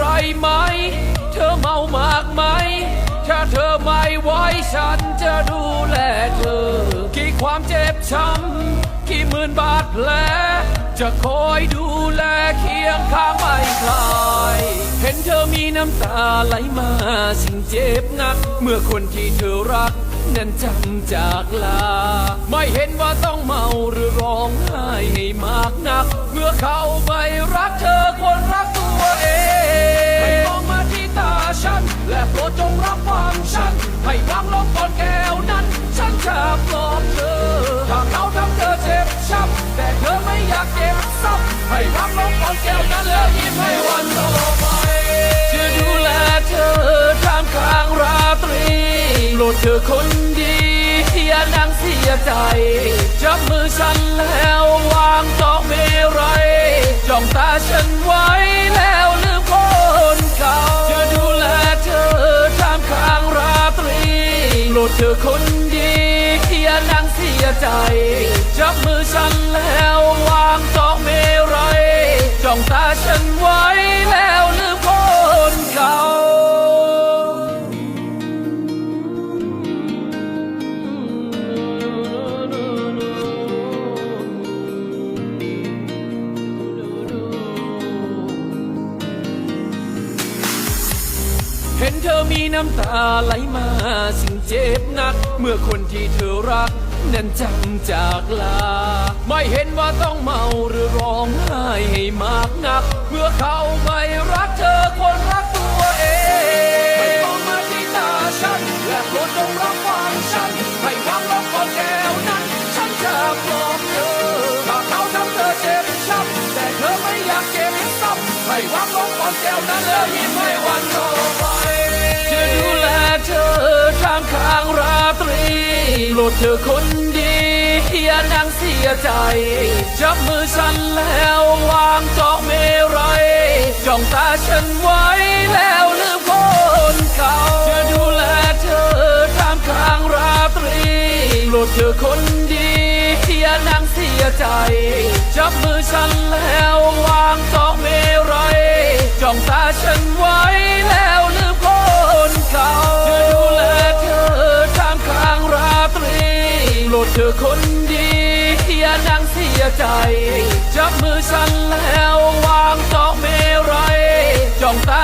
อเป็นไรไหม เธอเมามากไหม ถ้าเธอไม่ไหวฉันจะดูแลเธอ กี่ความเจ็บช้ำกี่หมื่นบาดแผลจะคอยดูแลเคียงข้างไม่คลาย เห็นเธอมีน้ำตาไหลมาฉันเจ็บหนัก เมื่อคนที่เธอรักนั้นจำจากลา ไม่เห็นว่าต้องเมาหรือร้องไห้ให้มากนัก เมื่อเขา เธอคนดีอย่านั่งเสียใจ จับมือฉันแล้ววางดอกเมรัยจ้องตาฉันไว้แล้วลืมคนเก่าจะดูแลเธอท่ามกลางราตรีโปรดเธอคนดีอย่านั่งเสียใจ จับมือฉันแล้ววางดอกเมรัยจ้องตาฉันไว้แล้ว เห็นเธอมีน้ำตาไหลมาสิ่งเจ็บนัก เมื่อคนที่เธอรัก นั้นจำจากลา ไม่เห็นว่าต้องเมาหรือร้องไห้ให้มากนัก เมื่อเขาไม่รักเธอควรรักตัวเองให้มองมาที่ตาฉัน และโปรดจงรับฟังฉันให้วางลงก่อนแก้วนั้น ฉันจะปลอบเธอถ้าเขาทำเธอเจ็บช้ำแต่เธอไม่อยากเจ็บซ้ำให้วางลงก่อนแก้วนั้นแล้วยิ้ โปรดเธอคนดีอย่านั่งเสียใจ จับมือฉันแล้ววางจอกเมรัยจ้องตาฉันไว้แล้วลืมคนเก่าจะดูแลเธอท่ามกลางราตรีโปรดเธอคนดีอย่านั่งเสียใจ จับมือฉันแล้ววางจอกเมรัยจ้องตาฉันไว้แล้ว ธอคนดีอย่านั่งเสียใจ จับมือฉันแล้ววางดอกเมรัยจ้องตา